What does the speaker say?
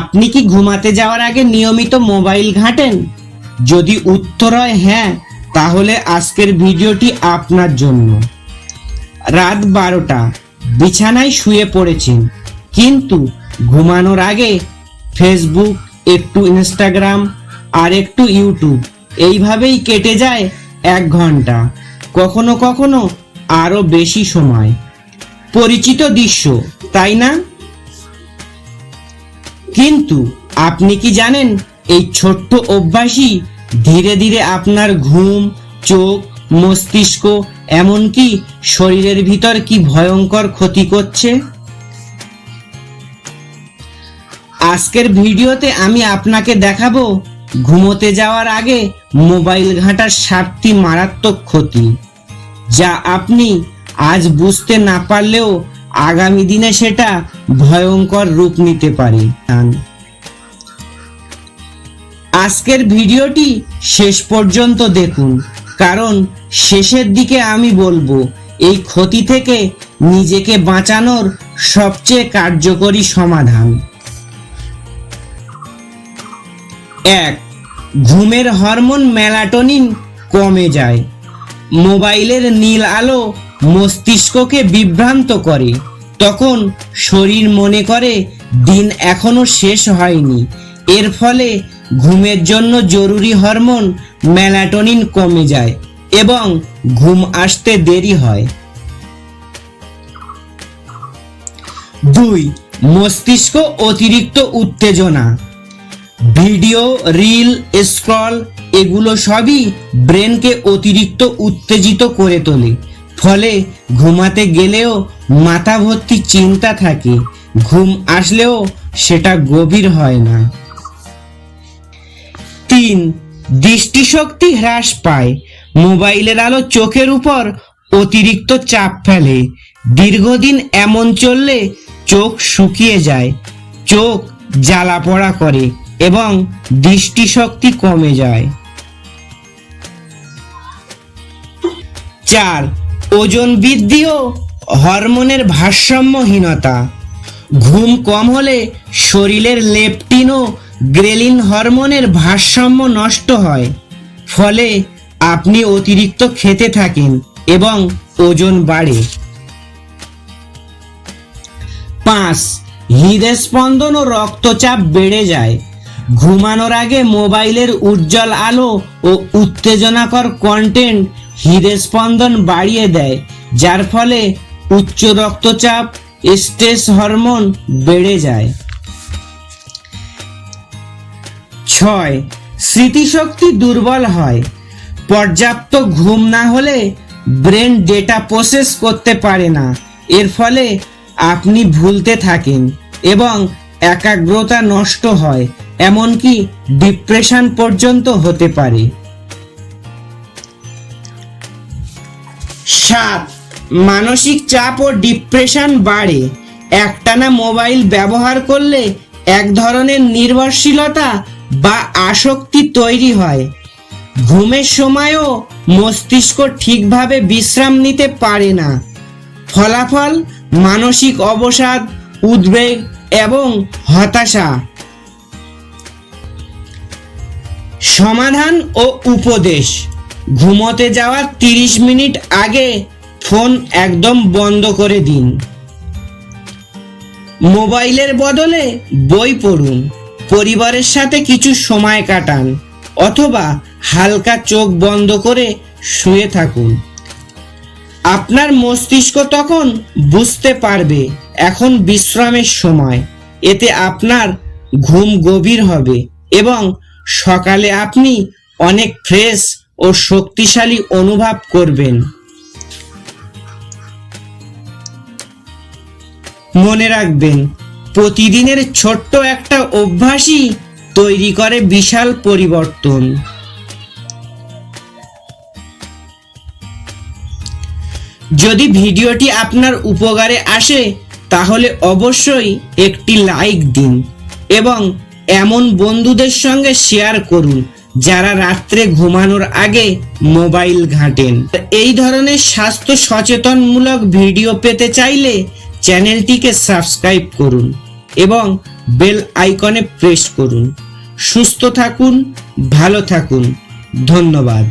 আপনি কি ঘুমাতে যাওয়ার আগে নিয়মিত মোবাইল ঘাঁটেন? যদি উত্তর হয় হ্যাঁ তাহলে আজকের ভিডিওটি আপনার জন্য। রাত বারোটা, বিছানায় শুয়ে পড়েছেন। কিন্তু ঘুমানোর আগে ফেসবুক, একটু ইনস্টাগ্রাম আর একটু ইউটিউব, এইভাবেই কেটে যায় এক ঘণ্টা। কখনো কখনো আরও বেশি সময়। পরিচিত দৃশ্য, তাই না? কিন্তু আপনি কি জানেন, এই ছোট্ট অভ্যাসই ধীরে ধীরে আপনার ঘুম, চোখ, মস্তিষ্ক, এমনকি শরীরের ভিতর কি ভয়ঙ্কর ক্ষতি করছে? আজকের ভিডিওতে আমি আপনাকে দেখাবো, ঘুমোতে যাওয়ার আগে মোবাইল ঘাঁটার সাতটি মারাত্মক ক্ষতি, যা আপনি আজ বুঝতে না পারলেও আগামী দিনে সেটা ভয়ঙ্কর রূপ নিতে পারে। আজকের ভিডিওটি শেষ পর্যন্ত দেখুন, কারণ শেষের দিকে আমি বলব, এই ক্ষতি থেকে নিজেকে বাঁচানোর সবচেয়ে কার্যকরী সমাধান। এক, ঘুমের হরমোন মেলাটোনিন কমে যায়। মোবাইলের নীল আলো মস্তিষ্ককে বিভ্রান্ত করে। তখন শরীর মনে করে, দিন এখনও শেষ হয়নি। এর ফলে ঘুমের জন্য জরুরি হরমোন মেলাটোনিন কমে যায় এবং ঘুম আসতে দেরি হয়। দুই, মস্তিষ্ক অতিরিক্ত উত্তেজনা। ভিডিও, রিল, স্ক্রল, এগুলো সবই ব্রেনকে অতিরিক্ত উত্তেজিত করে তোলে। ফলে ঘুমাতে গেলেও মাথা ভর্তি চিন্তা থাকে। ঘুম আসলেও সেটা গভীর হয় না। তিন, দৃষ্টিশক্তি হ্রাস পায়। মোবাইলের আলো চোখের উপর অতিরিক্ত চাপ ফেলে। দীর্ঘদিন এমন চললে চোখ শুকিয়ে যায়, চোখ জ্বালা পড়া করে এবং দৃষ্টিশক্তি কমে যায়। চার ওজন বৃদ্ধি ও হরমোনের ভারসাম্যহীনতা। ঘুম কম হলে শরীরের লেপটিন ও গ্রেলিন হরমোনের ভারসাম্য নষ্ট হয়। ফলে আপনি অতিরিক্ত খেতে থাকেন এবং ওজন বাড়ে। পাঁচ হৃদস্পন্দন ও রক্তচাপ বেড়ে যায়। ঘুমানোর আগে মোবাইলের উজ্জ্বল আলো ও উত্তেজনাকর কন্টেন্ট হৃদস্পন্দন বাড়িয়ে দেয়, যার ফলে উচ্চ রক্তচাপ স্ট্রেস হরমোন বেড়ে যায়। ছয়, স্মৃতিশক্তি দুর্বল হয়। পর্যাপ্ত ঘুম না হলে ব্রেন ডেটা প্রসেস করতে পারে না। এর ফলে আপনি ভুলতে থাকেন এবং একাগ্রতা নষ্ট হয়, এমনকি ডিপ্রেশন পর্যন্ত হতে পারে। সাত। মানসিক চাপ ও ডিপ্রেশন বাড়ে। একটানা মোবাইল ব্যবহার করলে এক ধরনের নির্ভরশীলতা বা আসক্তি তৈরি হয়। ঘুমের সময়ও মস্তিষ্ক ঠিকভাবে বিশ্রাম নিতে পারে না। ফলাফল মানসিক অবসাদ, উদ্বেগ এবং হতাশা। সমাধান ও উপদেশ। ঘুমোতে যাওয়ার তিরিশ মিনিট আগে ফোন একদম বন্ধ করে দিন। মোবাইলের বদলে বই পড়ুন, পরিবারের সাথে কিছু সময় কাটান, অথবা হালকা চোখ বন্ধ করে শুয়ে থাকুন। আপনার মস্তিষ্ক তখন বুঝতে পারবে, এখন বিশ্রামের সময়। এতে আপনার ঘুম গভীর হবে এবং সকালে আপনি অনেক ফ্রেশ ও শক্তিশালী অনুভব করবেন। মনে রাখবেন, প্রতিদিনের ছোট্ট একটা অভ্যাসই তৈরি করে বিশাল পরিবর্তন। যদি ভিডিওটি আপনার উপকারে আসে, তাহলে অবশ্যই একটি লাইক দিন এবং এমন বন্ধুদের সঙ্গে শেয়ার করুন। যারা রাত্রে ঘুমানোর আগে মোবাইল ঘাঁটেন। এই ধরনের স্বাস্থ্য সচেতনমূলক ভিডিও পেতে চাইলে চ্যানেলটিকে সাবস্ক্রাইব করুন এবং বেল আইকনে প্রেস করুন। সুস্থ থাকুন, ভালো থাকুন। ধন্যবাদ।